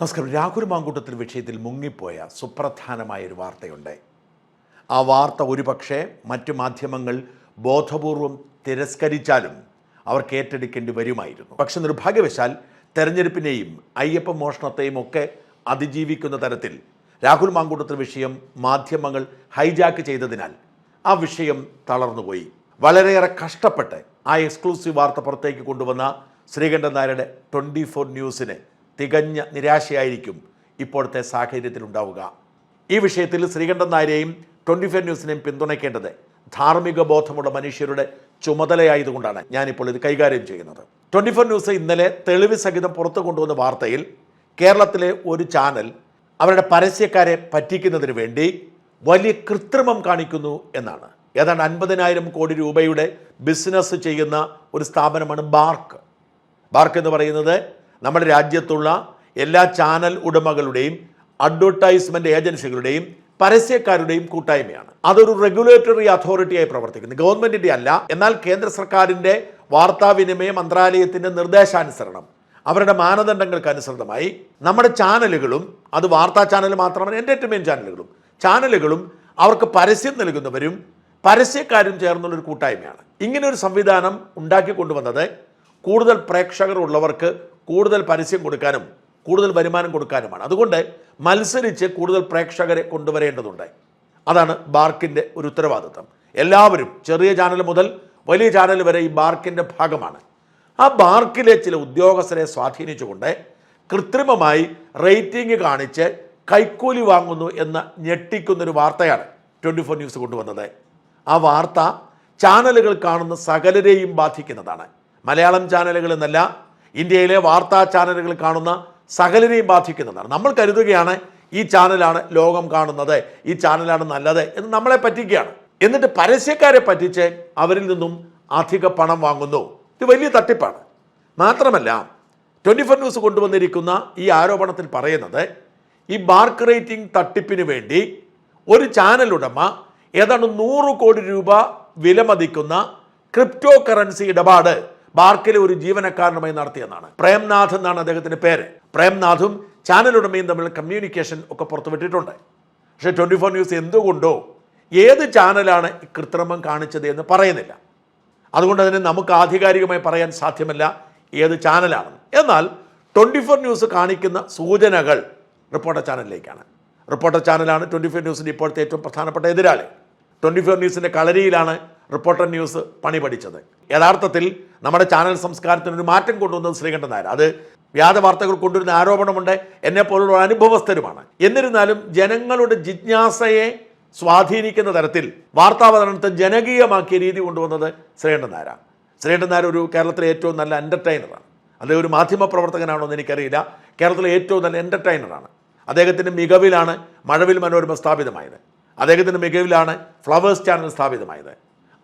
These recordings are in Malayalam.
നമസ്കാരം. രാഹുൽ മാങ്കൂട്ടത്തിൽ വിഷയത്തിൽ മുങ്ങിപ്പോയ സുപ്രധാനമായ ഒരു വാർത്തയുണ്ട്. ആ വാർത്ത ഒരുപക്ഷെ മറ്റു മാധ്യമങ്ങൾ ബോധപൂർവം തിരസ്കരിച്ചാലും അവർക്ക് ഏറ്റെടുക്കേണ്ടി വരുമായിരുന്നു. പക്ഷെ നിർഭാഗ്യവശാൽ തെരഞ്ഞെടുപ്പിനെയും അയ്യപ്പ മോഷണത്തെയും ഒക്കെ അതിജീവിക്കുന്ന തരത്തിൽ രാഹുൽ മാങ്കൂട്ടത്തിൽ വിഷയം മാധ്യമങ്ങൾ ഹൈജാക്ക് ചെയ്തതിനാൽ ആ വിഷയം തളർന്നുപോയി. വളരെയേറെ കഷ്ടപ്പെട്ട് ആ എക്സ്ക്ലൂസീവ് വാർത്ത പുറത്തേക്ക് കൊണ്ടുവന്ന ശ്രീകണ്ഠൻ നായരുടെ ട്വന്റി ഫോർ ന്യൂസിന് തികഞ്ഞ നിരാശയായിരിക്കും ഇപ്പോഴത്തെ സാഹചര്യത്തിൽ ഉണ്ടാവുക ഈ വിഷയത്തിൽ ശ്രീകണ്ഠൻ നായരെയും ട്വന്റി ഫോർ ന്യൂസിനെയും പിന്തുണയ്ക്കേണ്ടത് ധാർമ്മിക ബോധമുള്ള മനുഷ്യരുടെ ചുമതലയായതുകൊണ്ടാണ് ഞാനിപ്പോൾ ഇത് കൈകാര്യം ചെയ്യുന്നത്. ട്വന്റി ഫോർ ന്യൂസ് ഇന്നലെ തെളിവ് സഹിതം പുറത്തു കൊണ്ടുവന്ന വാർത്തയിൽ കേരളത്തിലെ ഒരു ചാനൽ അവരുടെ പരസ്യക്കാരെ പറ്റിക്കുന്നതിന് വേണ്ടി വലിയ കൃത്രിമം കാണിക്കുന്നു എന്നാണ്. ഏതാണ്ട് അൻപതിനായിരം കോടി രൂപയുടെ ബിസിനസ് ചെയ്യുന്ന ഒരു സ്ഥാപനമാണ് ബാർക്ക്. ബാർക്ക് എന്ന് പറയുന്നത് നമ്മുടെ രാജ്യത്തുള്ള എല്ലാ ചാനൽ ഉടമകളുടെയും അഡ്വർടൈസ്മെന്റ് ഏജൻസികളുടെയും പരസ്യക്കാരുടെയും കൂട്ടായ്മയാണ്. അതൊരു റെഗുലേറ്ററി അതോറിറ്റിയായി പ്രവർത്തിക്കുന്നു. ഗവൺമെന്റിന്റെ അല്ല. എന്നാൽ കേന്ദ്ര സർക്കാരിന്റെ വാർത്താവിനിമയ മന്ത്രാലയത്തിന്റെ നിർദ്ദേശാനുസരണം അവരുടെ മാനദണ്ഡങ്ങൾക്ക് അനുസൃതമായി നമ്മുടെ ചാനലുകളും അത് വാർത്താ ചാനൽ മാത്രമല്ല എന്റർടൈൻമെന്റ് ചാനലുകളും ചാനലുകളും അവർക്ക് പരസ്യം നൽകുന്നവരും പരസ്യക്കാരും ചേർന്നുള്ളൊരു കൂട്ടായ്മയാണ്. ഇങ്ങനെ ഒരു സംവിധാനം ഉണ്ടാക്കി കൊണ്ടുവന്നത് കൂടുതൽ പ്രേക്ഷകർ ഉള്ളവർക്ക് കൂടുതൽ പരസ്യം കൊടുക്കാനും കൂടുതൽ വരുമാനം കൊടുക്കാനുമാണ്. അതുകൊണ്ട് മത്സരിച്ച് കൂടുതൽ പ്രേക്ഷകരെ കൊണ്ടുവരേണ്ടതുണ്ട്. അതാണ് ബാർക്കിന്റെ ഒരു ഉത്തരവാദിത്തം. എല്ലാവരും ചെറിയ ചാനൽ മുതൽ വലിയ ചാനൽ വരെ ഈ ബാർക്കിന്റെ ഭാഗമാണ്. ആ ബാർക്കിലെ ചില ഉദ്യോഗസ്ഥരെ സ്വാധീനിച്ചുകൊണ്ട് കൃത്രിമമായി റേറ്റിംഗ് കാണിച്ച് കൈക്കൂലി വാങ്ങുന്നു എന്ന ഞെട്ടിക്കുന്നൊരു വാർത്തയാണ് ട്വന്റി ഫോർ ന്യൂസ് കൊണ്ടുവന്നത്. ആ വാർത്ത ചാനലുകൾ കാണുന്ന സകലരെയും ബാധിക്കുന്നതാണ്. മലയാളം ചാനലുകൾ എന്നല്ല ഇന്ത്യയിലെ വാർത്താ ചാനലുകൾ കാണുന്ന സകലരെയും ബാധിക്കുന്നതാണ്. നമ്മൾ കരുതുകയാണ് ഈ ചാനലാണ് ലോകം കാണുന്നത് ഈ ചാനലാണ് നല്ലത് എന്ന് നമ്മളെ പറ്റിക്കുകയാണ്. എന്നിട്ട് പരസ്യക്കാരെ പറ്റിച്ച് അവരിൽ നിന്നും അധിക പണം വാങ്ങുന്നു. ഇത് വലിയ തട്ടിപ്പാണ്. മാത്രമല്ല ട്വന്റി ഫോർ ന്യൂസ് കൊണ്ടുവന്നിരിക്കുന്ന ഈ ആരോപണത്തിൽ പറയുന്നത് ഈ ബാർക്ക് റേറ്റിംഗ് തട്ടിപ്പിന് വേണ്ടി ഒരു ചാനലുടമ ഏതാണ്ട് നൂറ് കോടി രൂപ വിലമതിക്കുന്ന ക്രിപ്റ്റോ കറൻസി ഇടപാട് ബാർക്കിലെ ഒരു ജീവനക്കാരനുമായി നടത്തിയെന്നാണ്. പ്രേംനാഥ് എന്നാണ് അദ്ദേഹത്തിന്റെ പേര്. പ്രേംനാഥും ചാനലുടമയും തമ്മിൽ കമ്മ്യൂണിക്കേഷൻ ഒക്കെ പുറത്തുവിട്ടിട്ടുണ്ട്. പക്ഷേ ട്വന്റി ഫോർ ന്യൂസ് എന്തുകൊണ്ടോ ഏത് ചാനലാണ് ഈ കൃത്രിമം കാണിച്ചത് എന്ന് പറയുന്നില്ല. അതുകൊണ്ട് തന്നെ നമുക്ക് ആധികാരികമായി പറയാൻ സാധ്യമല്ല ഏത് ചാനലാണെന്ന്. എന്നാൽ ട്വന്റി ഫോർ ന്യൂസ് കാണിക്കുന്ന സൂചനകൾ റിപ്പോർട്ടർ ചാനലിലേക്കാണ്. റിപ്പോർട്ടർ ചാനലാണ് ട്വന്റി ഫോർ ന്യൂസിന്റെ ഇപ്പോഴത്തെ ഏറ്റവും പ്രധാനപ്പെട്ട എതിരാളി. ട്വന്റി ഫോർ ന്യൂസിന്റെ കളരിയിലാണ് റിപ്പോർട്ടർ ന്യൂസ് പണി പഠിച്ചത്. യഥാർത്ഥത്തിൽ നമ്മുടെ ചാനൽ സംസ്കാരത്തിനൊരു മാറ്റം കൊണ്ടുവന്നത് ശ്രീകണ്ഠൻ നായർ. അത് വ്യാജ വാർത്തകൾ കൊണ്ടുവരുന്ന ആരോപണമുണ്ട്. എന്നെ പോലുള്ള അനുഭവസ്ഥരുമാണ്. എന്നിരുന്നാലും ജനങ്ങളുടെ ജിജ്ഞാസയെ സ്വാധീനിക്കുന്ന തരത്തിൽ വാർത്താവതരണത്തെ ജനകീയമാക്കിയ രീതി കൊണ്ടുവന്നത് ശ്രീകണ്ഠൻ നായരാണ്. ശ്രീകണ്ഠൻ നായർ ഒരു കേരളത്തിലെ ഏറ്റവും നല്ല എന്റർടൈനറാണ് അദ്ദേഹം ഒരു മാധ്യമ പ്രവർത്തകനാണോ എന്ന് എനിക്കറിയില്ല. കേരളത്തിലെ ഏറ്റവും നല്ല എന്റർടൈനറാണ് അദ്ദേഹത്തിന്റെ മികവിലാണ് മഴവിൽ മനോരമ സ്ഥാപിതമായത്. അദ്ദേഹത്തിന്റെ മികവിലാണ് ഫ്ലവേഴ്സ് ചാനൽ സ്ഥാപിതമായത്.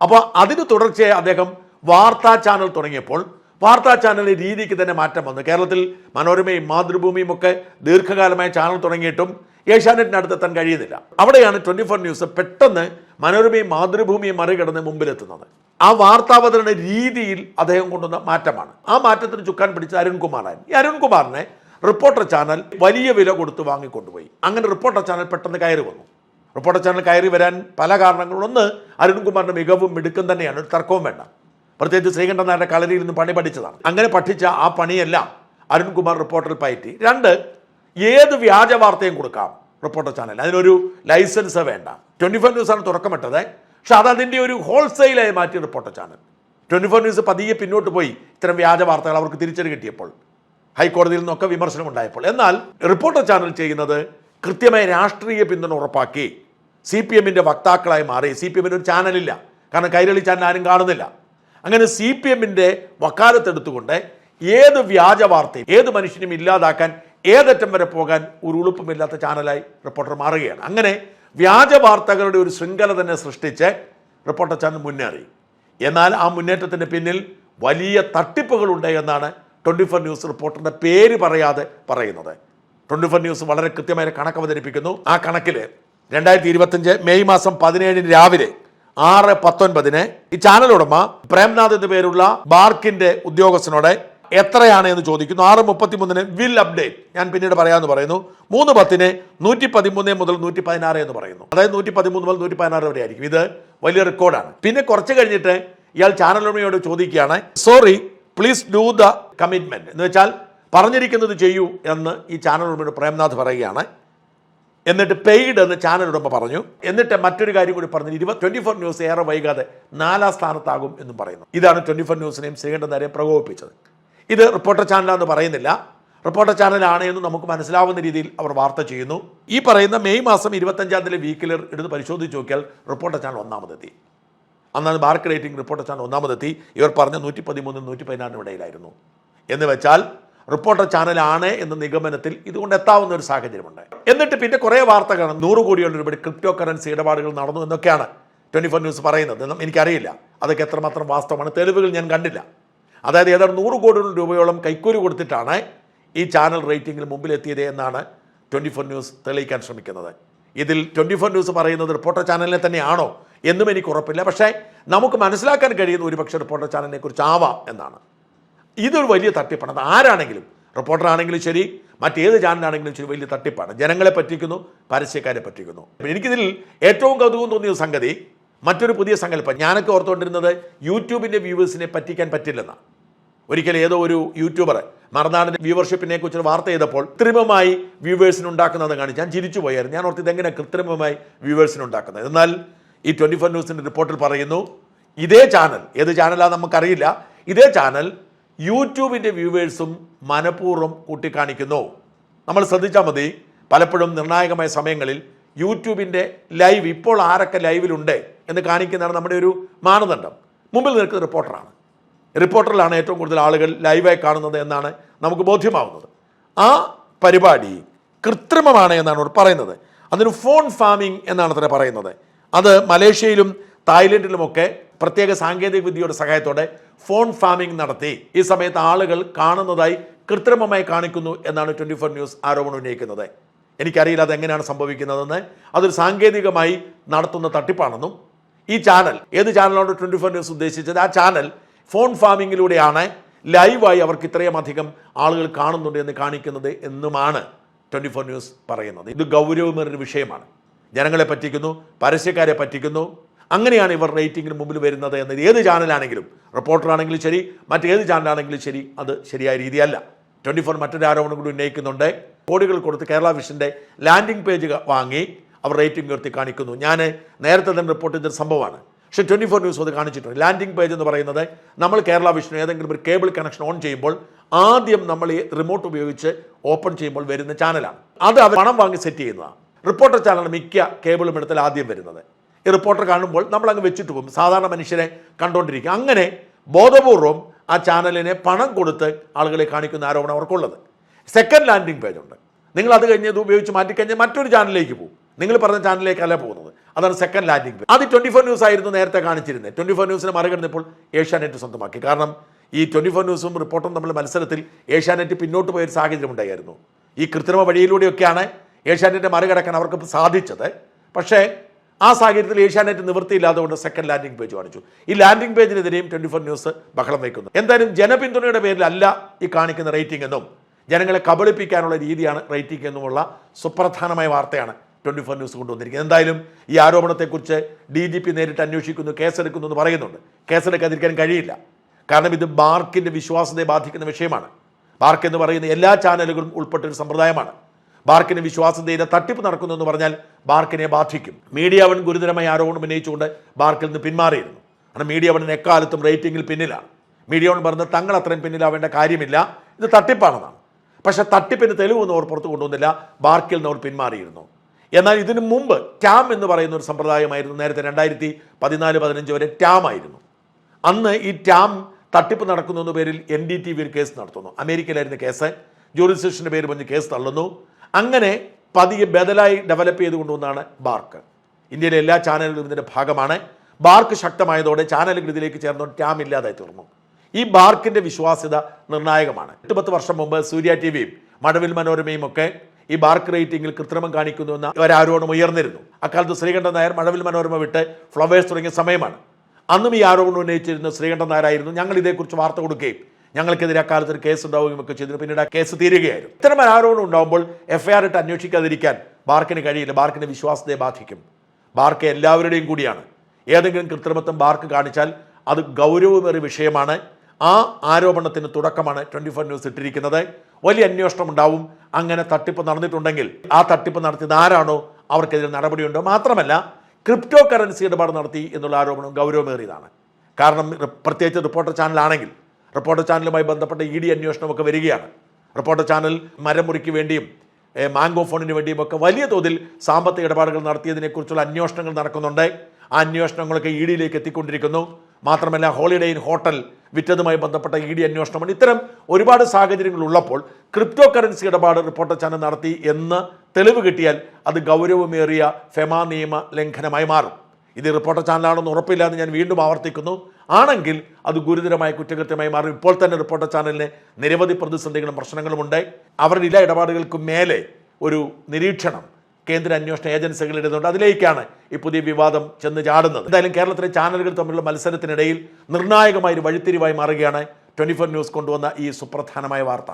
അപ്പോൾ അതിന് തുടർച്ചയായി അദ്ദേഹം വാർത്താ ചാനൽ തുടങ്ങിയപ്പോൾ വാർത്താ ചാനലിന്റെ രീതിക്ക് തന്നെ മാറ്റം വന്നു. കേരളത്തിൽ മനോരമയും മാതൃഭൂമിയും ഒക്കെ ദീർഘകാലമായ ചാനൽ തുടങ്ങിയിട്ടും ഏഷ്യാനെറ്റിന് അടുത്തെത്താൻ കഴിയുന്നില്ല. അവിടെയാണ് ട്വന്റി ഫോർ ന്യൂസ് പെട്ടെന്ന് മനോരമയും മാതൃഭൂമിയും മറികടന്ന് മുമ്പിലെത്തുന്നത്. ആ വാർത്താവതരണ രീതിയിൽ അദ്ദേഹം കൊണ്ടുവന്ന മാറ്റമാണ്. ആ മാറ്റത്തിന് ചുക്കാൻ പിടിച്ച അരുൺകുമാറായിരുന്നു. ഈ അരുൺകുമാറിനെ റിപ്പോർട്ടർ ചാനൽ വലിയ വില കൊടുത്ത് വാങ്ങിക്കൊണ്ടുപോയി. അങ്ങനെ റിപ്പോർട്ടർ ചാനൽ പെട്ടെന്ന് കയറി വന്നു. റിപ്പോർട്ടർ ചാനൽ കയറി വരാൻ പല കാരണങ്ങളും ഒന്ന് അരുൺകുമാറിന്റെ മികവും മിടുക്കും തന്നെയാണ്. ഒരു തർക്കവും വേണ്ട. പ്രത്യേകിച്ച് ശ്രീകണ്ഠൻ നായരുടെ കളരിയിൽ നിന്ന് പണി പഠിച്ചതാണ്. അങ്ങനെ പഠിച്ച ആ പണിയെല്ലാം അരുൺകുമാർ റിപ്പോർട്ടറിൽ പയറ്റി. രണ്ട് ഏത് വ്യാജ വാർത്തയും കൊടുക്കാം റിപ്പോർട്ടർ ചാനൽ അതിനൊരു ലൈസൻസ് വേണ്ട. ട്വന്റി ഫോർ ആണ് തുറക്കമിട്ടത് പക്ഷെ അത് അതിന്റെ ഒരു ഹോൾസെയിലായി മാറ്റി reporter channel. Twenty four news പതിയെ പിന്നോട്ട് പോയി ഇത്തരം വ്യാജ വാർത്തകൾ അവർക്ക് തിരിച്ചടി കിട്ടിയപ്പോൾ ഹൈക്കോടതിയിൽ നിന്നൊക്കെ വിമർശനം ഉണ്ടായപ്പോൾ. എന്നാൽ റിപ്പോർട്ടർ ചാനൽ ചെയ്യുന്നത് കൃത്യമായ രാഷ്ട്രീയ പിന്തുണ ഉറപ്പാക്കി സി പി എമ്മിന്റെ വക്താക്കളായി മാറി. സി പി എമ്മിന് ഒരു ചാനലില്ല. കാരണം കൈരളി ചാനൽ ആരും കാണുന്നില്ല. അങ്ങനെ സി പി എമ്മിന്റെ വക്കാലത്തെടുത്തുകൊണ്ട് ഏത് വ്യാജ വാർത്തയും ഏത് മനുഷ്യനും ഇല്ലാതാക്കാൻ ഏതറ്റം വരെ പോകാൻ ഒരു ഉളുപ്പുമില്ലാത്ത ചാനലായി റിപ്പോർട്ടർ മാറുകയാണ്. അങ്ങനെ വ്യാജ വാർത്തകളുടെ ഒരു ശൃംഖല തന്നെ സൃഷ്ടിച്ച് റിപ്പോർട്ടർ ചാനൽ മുന്നേറി. എന്നാൽ ആ മുന്നേറ്റത്തിന് പിന്നിൽ വലിയ തട്ടിപ്പുകളുണ്ട് എന്നാണ് ട്വന്റി ഫോർ ന്യൂസ് റിപ്പോർട്ടറിന്റെ പേര് പറയാതെ പറയുന്നത്. ട്വന്റി ഫോർ ന്യൂസ് വളരെ കൃത്യമായ കണക്ക് അവതരിപ്പിക്കുന്നു. ആ കണക്കിൽ രണ്ടായിരത്തി ഇരുപത്തഞ്ച് മെയ് മാസം പതിനേഴിന് രാവിലെ ആറ് പത്തൊൻപതിന് ഈ ചാനൽ ഉടമ പ്രേംനാഥ് എന്ന പേരുള്ള ബാർക്കിന്റെ ഉദ്യോഗസ്ഥനോട് എത്രയാണ് എന്ന് ചോദിക്കുന്നു. ആറ് മുപ്പത്തിമൂന്നിന് വിൽ അപ്ഡേറ്റ്. ഞാൻ പിന്നീട് പറയാമെന്ന് പറയുന്നു. മൂന്ന് പത്തിന് നൂറ്റി പതിമൂന്ന് മുതൽ നൂറ്റി പതിനാറ് എന്ന് പറയുന്നു. അതായത് നൂറ്റി പതിമൂന്ന് മുതൽ നൂറ്റി പതിനാറ് വരെ ആയിരിക്കും. ഇത് വലിയ റെക്കോർഡാണ്. പിന്നെ കുറച്ച് കഴിഞ്ഞിട്ട് ഇയാൾ ചാനൽ ഉടമയോട് ചോദിക്കുകയാണ് sorry please do the commitment എന്ന് വെച്ചാൽ പറഞ്ഞിരിക്കുന്നത് ചെയ്യൂ എന്ന് ഈ ചാനൽ ഉടമയോട് പ്രേംനാഥ് പറയുകയാണ്. എന്നിട്ട് പെയ്ഡ് എന്ന് ചാനൽ ഉടമ പറഞ്ഞു. എന്നിട്ട് മറ്റൊരു കാര്യം കൂടി പറഞ്ഞു ഇരുപത് ട്വന്റി ഫോർ ന്യൂസ് ഏറെ വൈകാതെ നാലാം സ്ഥാനത്താകും എന്നും പറയുന്നു. ഇതാണ് ട്വന്റി ഫോർ ന്യൂസിനെയും ശ്രീകണ്ഠനാരെയും പ്രകോപിപ്പിച്ചത്. ഇത് റിപ്പോർട്ടർ ചാനലാണെന്ന് പറയുന്നില്ല. റിപ്പോർട്ടർ ചാനലാണ് എന്ന് നമുക്ക് മനസ്സിലാവുന്ന രീതിയിൽ അവർ വാർത്ത ചെയ്യുന്നു. ഈ പറയുന്ന മെയ് മാസം ഇരുപത്തഞ്ചാം തീയതി വീക്കിലർ എടുത്ത് പരിശോധിച്ച് നോക്കിയാൽ റിപ്പോർട്ടർ ചാനൽ ഒന്നാമതെത്തി. അന്നാണ് മാർക്ക് റേറ്റിംഗ് റിപ്പോർട്ടർ ചാനൽ ഒന്നാമതെത്തി. ഇവർ പറഞ്ഞ നൂറ്റി പതിമൂന്നും നൂറ്റി പതിനാറിനും ഇടയിലായിരുന്നു. എന്ന് വെച്ചാൽ റിപ്പോർട്ടർ ചാനലാണ് എന്ന നിഗമനത്തിൽ ഇതുകൊണ്ട് എത്താവുന്ന ഒരു സാഹചര്യമുണ്ട്. എന്നിട്ട് പിന്നെ കുറേ വാർത്തകളാണ് നൂറ് കോടിയോളം ഒരുപാട് ക്രിപ്റ്റോ കറൻസി ഇടപാടുകൾ നടന്നു എന്നൊക്കെയാണ് ട്വന്റി ഫോർ ന്യൂസ് പറയുന്നത്. എനിക്കറിയില്ല. അതൊക്കെ എത്രമാത്രം വാസ്തവമാണ് തെളിവുകൾ ഞാൻ കണ്ടില്ല. അതായത് ഏതാണ്ട് നൂറ് കോടി രൂപയോളം കൈക്കൂലി കൊടുത്തിട്ടാണ് ഈ ചാനൽ റേറ്റിംഗിൽ മുമ്പിലെത്തിയത് എന്നാണ് ട്വന്റി ഫോർ ന്യൂസ് തെളിയിക്കാൻ ശ്രമിക്കുന്നത്. ഇതിൽ ട്വന്റി ഫോർ ന്യൂസ് പറയുന്നത് റിപ്പോർട്ടർ ചാനലിനെ തന്നെയാണോ എന്നും എനിക്ക് ഉറപ്പില്ല. പക്ഷേ നമുക്ക് മനസ്സിലാക്കാൻ കഴിയുന്ന ഒരുപക്ഷെ റിപ്പോർട്ടർ ചാനലിനെ കുറിച്ച് ആവാം എന്നാണ്. ഇതൊരു വലിയ തട്ടിപ്പാണ്. അത് ആരാണെങ്കിലും റിപ്പോർട്ടർ ആണെങ്കിലും ശരി മറ്റേത് ചാനലാണെങ്കിലും ശരി വലിയ തട്ടിപ്പാണ്. ജനങ്ങളെ പറ്റിക്കുന്നു പരസ്യക്കാരെ പറ്റിക്കുന്നു. എനിക്കിതിൽ ഏറ്റവും കൗതുകം തോന്നിയ സംഗതി മറ്റൊരു പുതിയ സങ്കല്പം. ഞാനൊക്കെ ഓർത്തുകൊണ്ടിരുന്നത് യൂട്യൂബിന്റെ വ്യൂവേഴ്സിനെ പറ്റിക്കാൻ പറ്റില്ലെന്ന. ഒരിക്കൽ ഏതോ ഒരു യൂട്യൂബർ മറുനാടിന്റെ വ്യൂവർഷിപ്പിനെ കുറിച്ച് വാർത്ത ചെയ്തപ്പോൾ കൃത്രിമമായി വ്യൂവേഴ്സിന് ഉണ്ടാക്കുന്നത് കാണിച്ച് ഞാൻ ചിരിച്ചു പോയായിരുന്നു. ഞാൻ ഓർത്ത് ഇതെങ്ങനെ കൃത്രിമമായി വ്യൂവേഴ്സിന് ഉണ്ടാക്കുന്നത്? എന്നാൽ ഈ ട്വന്റി ഫോർ ന്യൂസിന്റെ റിപ്പോർട്ടിൽ പറയുന്നു ഇതേ ചാനൽ. ഏത് ചാനലാണെന്ന് നമുക്കറിയില്ല. ഇതേ ചാനൽ യൂട്യൂബിന്റെ വ്യൂവേഴ്സും മനഃപൂർവം കൂട്ടിക്കാണിക്കുന്നു. നമ്മൾ ശ്രദ്ധിച്ചാൽ മതി പലപ്പോഴും നിർണായകമായ സമയങ്ങളിൽ യൂട്യൂബിന്റെ ലൈവ് ഇപ്പോൾ ആരൊക്കെ ലൈവിലുണ്ട് എന്ന് കാണിക്കുന്നതാണ് നമ്മുടെ ഒരു മാനദണ്ഡം. മുമ്പിൽ നിൽക്കുന്ന റിപ്പോർട്ടറാണ്. റിപ്പോർട്ടറിലാണ് ഏറ്റവും കൂടുതൽ ആളുകൾ ലൈവായി കാണുന്നത് എന്നാണ് നമുക്ക് ബോധ്യമാവുന്നത്. ആ പരിപാടി കൃത്രിമമാണ് എന്നാണ് അവർ പറയുന്നത്. അതിന് ഫോൺ ഫാമിംഗ് എന്നാണ് അത്ര പറയുന്നത്. അത് മലേഷ്യയിലും തായ്ലൻഡിലുമൊക്കെ പ്രത്യേക സാങ്കേതിക വിദ്യയുടെ സഹായത്തോടെ ഫോൺ ഫാമിംഗ് നടത്തി. ഈ സമയത്ത് ആളുകൾ കാണുന്നതായി കൃത്രിമമായി കാണിക്കുന്നു എന്നാണ് ട്വന്റി ഫോർ ന്യൂസ് ആരോപണം ഉന്നയിക്കുന്നത്. എനിക്കറിയില്ല അതെങ്ങനെയാണ് സംഭവിക്കുന്നതെന്ന്. അതൊരു സാങ്കേതികമായി നടത്തുന്ന തട്ടിപ്പാണെന്നും ഈ ചാനൽ ഏത് ചാനലാണ് ട്വന്റി ഫോർ ന്യൂസ് ഉദ്ദേശിച്ചത്? ആ ചാനൽ ഫോൺ ഫാമിങ്ങിലൂടെയാണ് ലൈവായി അവർക്ക് ഇത്രയും അധികം ആളുകൾ കാണുന്നുണ്ട് എന്ന് കാണിക്കുന്നത് എന്നുമാണ് ട്വന്റി ഫോർ ന്യൂസ് പറയുന്നത്. ഇത് ഗൗരവമേറിയ വിഷയമാണ്. ജനങ്ങളെ പറ്റിക്കുന്നു പരസ്യക്കാരെ പറ്റിക്കുന്നു അങ്ങനെയാണ് ഇവർ റേറ്റിംഗിന് മുമ്പിൽ വരുന്നത് എന്നത് ഏത് ചാനലാണെങ്കിലും. റിപ്പോർട്ടറാണെങ്കിലും ശരി മറ്റേത് ചാനലാണെങ്കിലും ശരി അത് ശരിയായ രീതിയല്ല. ട്വന്റി ഫോർ മറ്റൊരു ആരോപണം കൂടി ഉന്നയിക്കുന്നുണ്ട്. കോടികൾ കൊടുത്ത് കേരള വിഷന്റെ ലാൻഡിംഗ് പേജ് വാങ്ങി അവർ റേറ്റിംഗ് ഉയർത്തി കാണിക്കുന്നു. ഞാൻ നേരത്തെ തന്നെ റിപ്പോർട്ട് ചെയ്തൊരു സംഭവമാണ്. പക്ഷേ ട്വന്റി ഫോർ ന്യൂസ് അത് കാണിച്ചിട്ടുണ്ട്. ലാൻഡിംഗ് പേജ് എന്ന് പറയുന്നത് നമ്മൾ കേരള വിഷൻ ഏതെങ്കിലും ഒരു കേബിൾ കണക്ഷൻ ഓൺ ചെയ്യുമ്പോൾ ആദ്യം നമ്മൾ ഈ റിമോട്ട് ഉപയോഗിച്ച് ഓപ്പൺ ചെയ്യുമ്പോൾ വരുന്ന ചാനലാണ്. അത് അവർ പണം വാങ്ങി സെറ്റ് ചെയ്യുന്നതാണ്. റിപ്പോർട്ടർ ചാനലാണ് മിക്ക കേബിളും എടുത്താൽ ആദ്യം വരുന്നത്. ഈ റിപ്പോർട്ടർ കാണുമ്പോൾ നമ്മൾ അങ്ങ് വെച്ചിട്ട് പോകും. സാധാരണ മനുഷ്യരെ കണ്ടുകൊണ്ടിരിക്കും അങ്ങനെ ബോധപൂർവം ആ ചാനലിനെ പണം കൊടുത്ത് ആളുകളെ കാണിക്കുന്ന ആരോപണം അവർക്കുള്ളത്. സെക്കൻഡ് ലാൻഡിംഗ് പേജ് ഉണ്ട്. നിങ്ങൾ അത് കഴിഞ്ഞ് ഇത് ഉപയോഗിച്ച് മാറ്റിക്കഴിഞ്ഞാൽ മറ്റൊരു ചാനലിലേക്ക് പോകും. നിങ്ങൾ പറഞ്ഞ ചാനലിലേക്കല്ല പോകുന്നത്. അതാണ് സെക്കൻഡ് ലാൻഡിംഗ് പേജ് അത് ട്വന്റി ഫോർ ന്യൂസ് ആയിരുന്നു നേരത്തെ കാണിച്ചിരുന്നത്. ട്വന്റി ഫോർ ന്യൂസിനെ മറികടന്നപ്പോൾ ഏഷ്യാനെറ്റ് സ്വന്തമാക്കി. കാരണം ഈ ട്വന്റി ഫോർ ന്യൂസും റിപ്പോർട്ടും തമ്മിൽ മത്സരത്തിൽ ഏഷ്യാനെറ്റ് പിന്നോട്ട് പോയൊരു സാഹചര്യം ഉണ്ടായിരുന്നു. ഈ കൃത്രിമ വഴിയിലൂടെയൊക്കെയാണ് ഏഷ്യാനെറ്റ് മറികടക്കാൻ അവർക്ക് സാധിച്ചത്. പക്ഷേ ആ സാഹചര്യത്തിൽ ഏഷ്യാനെറ്റ് നിവൃത്തിയില്ലാത്തതുകൊണ്ട് സെക്കൻഡ് ലാൻഡിംഗ് പേജ് കാണിച്ചു. ഈ ലാൻഡിംഗ് പേജിനെതിരെയും ട്വന്റി ഫോർ ന്യൂസ് ബഹളം വയ്ക്കുന്നു എന്തായാലും ജനപിന്തുണയുടെ പേരിലല്ല ഈ കാണിക്കുന്ന റേറ്റിംഗ് എന്നും ജനങ്ങളെ കബളിപ്പിക്കാനുള്ള രീതിയാണ് റേറ്റിംഗ് എന്നുമുള്ള സുപ്രധാനമായ വാർത്തയാണ് ട്വന്റി ഫോർ ന്യൂസ് കൊണ്ടുവന്നിരിക്കുന്നത്. എന്തായാലും ഈ ആരോപണത്തെക്കുറിച്ച് ഡി ജി പി നേരിട്ട് അന്വേഷിക്കുന്നു കേസെടുക്കുന്നു എന്ന് പറയുന്നുണ്ട്. കേസെടുക്കാതിരിക്കാൻ കഴിയില്ല. കാരണം ഇത് ബാർക്കിന്റെ വിശ്വാസത്തെ ബാധിക്കുന്ന വിഷയമാണ്. ബാർക്ക് എന്ന് പറയുന്ന എല്ലാ ചാനലുകളും ഉൾപ്പെട്ടൊരു സമ്പ്രദായമാണ്. ബാർക്കിന് വിശ്വാസതയുടെ തട്ടിപ്പ് നടക്കുന്നു എന്ന് പറഞ്ഞാൽ ബാർക്കിനെ ബാധിക്കും. മീഡിയ അവൻ ഗുരുതരമായ ആരോപണം ഉന്നയിച്ചുകൊണ്ട് ബാർക്കിൽ നിന്ന് പിന്മാറിയിരുന്നു. കാരണം മീഡിയ അവൻ എക്കാലത്തും റേറ്റിംഗിൽ പിന്നിലാണ്. മീഡിയ അവൻ പറഞ്ഞ് തങ്ങൾ അത്രയും പിന്നിലാവേണ്ട കാര്യമില്ല. ഇത് തട്ടിപ്പാണെന്നാണ്. പക്ഷേ തട്ടിപ്പിന് തെളിവൊന്നും അവർ പുറത്തു കൊണ്ടുവന്നില്ല. ബാർക്കിൽ നിന്ന് അവർ പിന്മാറിയിരുന്നു. എന്നാൽ ഇതിനു മുമ്പ് ടാം എന്ന് പറയുന്ന ഒരു സമ്പ്രദായമായിരുന്നു. നേരത്തെ രണ്ടായിരത്തി പതിനാല് പതിനഞ്ച് വരെ ടാം ആയിരുന്നു. അന്ന് ഈ ടാം തട്ടിപ്പ് നടക്കുന്നു എന്ന പേരിൽ എൻ ഡി ടി വി ഒരു കേസ് നടത്തുന്നു. അമേരിക്കയിലായിരുന്ന കേസ്. ജൂറിസ്ഡിക്ഷന്റെ പേര് പറഞ്ഞ് കേസ് തള്ളുന്നു. അങ്ങനെ പതിയെ ബദലായി ഡെവലപ്പ് ചെയ്ത് കൊണ്ടുവന്നാണ് ബാർക്ക്. ഇന്ത്യയിലെ എല്ലാ ചാനലുകളും ഇതിന്റെ ഭാഗമാണ്. ബാർക്ക് ശക്തമായതോടെ ചാനലുകൾ ഇതിലേക്ക് ചേർന്നുകൊണ്ട് ടാം ഇല്ലാതായി തീർന്നു. ഈ ബാർക്കിന്റെ വിശ്വാസ്യത നിർണായകമാണ്. എട്ട് പത്ത് വർഷം മുമ്പ് സൂര്യ ടി വിയും മഴവിൽ മനോരമയും ഒക്കെ ഈ ബാർക്ക് റേറ്റിംഗിൽ കൃത്രിമം കാണിക്കുന്നു എന്ന ഒരാരോപണം ഉയർന്നിരുന്നു. അക്കാലത്ത് ശ്രീകണ്ഠൻ നായർ മഴവിൽ മനോരമ വിട്ട് ഫ്ലവേഴ്സ് തുടങ്ങിയ സമയമാണ്. അന്നും ഈ ആരോപണം ഉന്നയിച്ചിരുന്ന ശ്രീകണ്ഠൻ നായരായിരുന്നു. ഞങ്ങൾ ഇതേക്കുറിച്ച് വാർത്ത കൊടുക്കുകയും ഞങ്ങൾക്കെതിരെ അക്കാലത്ത് ഒരു കേസ് ഉണ്ടാവുകയും ഒക്കെ ചെയ്തിരുന്നു. പിന്നീട് ആ കേസ് തീരുകയായിരുന്നു. ഇത്തരം ആരോപണം ഉണ്ടാകുമ്പോൾ എഫ് ഐ ആർ ഇട്ട് അന്വേഷിക്കാതിരിക്കാൻ ബാർക്കിന് കഴിയില്ല. ബാർക്കിന്റെ വിശ്വാസത്തെ ബാധിക്കും. ബാർക്ക് എല്ലാവരുടെയും കൂടിയാണ്. ഏതെങ്കിലും കൃത്രിമത്വം ബാർക്ക് കാണിച്ചാൽ അത് ഗൗരവമേറിയ വിഷയമാണ്. ആ ആരോപണത്തിന് തുടക്കമാണ് ട്വന്റി ഫോർ ന്യൂസ് ഇട്ടിരിക്കുന്നത്. വലിയ അന്വേഷണം ഉണ്ടാവും. അങ്ങനെ തട്ടിപ്പ് നടന്നിട്ടുണ്ടെങ്കിൽ ആ തട്ടിപ്പ് നടത്തിയത് ആരാണോ അവർക്കെതിരെ നടപടിയുണ്ടോ മാത്രമല്ല ക്രിപ്റ്റോ കറൻസി ഇടപാട് നടത്തി എന്നുള്ള ആരോപണം ഗൗരവമേറിയതാണ്. കാരണം പ്രത്യേകിച്ച് റിപ്പോർട്ടർ ചാനലാണെങ്കിൽ റിപ്പോർട്ടർ ചാനലുമായി ബന്ധപ്പെട്ട ഇ ഡി അന്വേഷണമൊക്കെ വരികയാണ്. റിപ്പോർട്ടർ ചാനൽ മരമുറിക്ക് വേണ്ടിയും മാംഗോ ഫോണിന് വേണ്ടിയും ഒക്കെ വലിയ തോതിൽ സാമ്പത്തിക ഇടപാടുകൾ നടത്തിയതിനെക്കുറിച്ചുള്ള അന്വേഷണങ്ങൾ നടക്കുന്നുണ്ട്. ആ അന്വേഷണങ്ങളൊക്കെ ഇ ഡിയിലേക്ക് എത്തിക്കൊണ്ടിരിക്കുന്നു. മാത്രമല്ല ഹോളിഡേ ഇൻ ഹോട്ടൽ വിറ്റതുമായി ബന്ധപ്പെട്ട ഇ ഡി അന്വേഷണമാണ്. ഇത്തരം ഒരുപാട് സാഹചര്യങ്ങൾ ഉള്ളപ്പോൾ ക്രിപ്റ്റോ കറൻസി ഇടപാട് റിപ്പോർട്ടർ ചാനൽ നടത്തി എന്ന് തെളിവ് കിട്ടിയാൽ അത് ഗൗരവമേറിയ ഫെമാ നിയമ ലംഘനമായി മാറും. ഇത് റിപ്പോർട്ടർ ചാനലാണെന്ന് ഉറപ്പില്ല എന്ന് ഞാൻ വീണ്ടും ആവർത്തിക്കുന്നു. ആണെങ്കിൽ അത് ഗുരുതരമായ കുറ്റകൃത്യമായി മാറും. ഇപ്പോൾ തന്നെ റിപ്പോർട്ടർ ചാനലിന് നിരവധി പ്രതിസന്ധികളും പ്രശ്നങ്ങളും ഉണ്ട്. അവരുടെ ഇല ഇടപാടുകൾക്കും മേലെ ഒരു നിരീക്ഷണം കേന്ദ്ര അന്വേഷണ ഏജൻസികൾ ഇടുന്നുണ്ട്. അതിലേക്കാണ് ഈ പുതിയ വിവാദം ചെന്ന് ചാടുന്നത്. എന്തായാലും കേരളത്തിലെ ചാനലുകൾ തമ്മിലുള്ള മത്സരത്തിനിടയിൽ നിർണായകമായ ഒരു വഴിത്തിരിവായി മാറുകയാണ്. ട്വന്റി ഫോർ ന്യൂസ് കൊണ്ടുവന്ന ഈ സുപ്രധാനമായ വാർത്ത.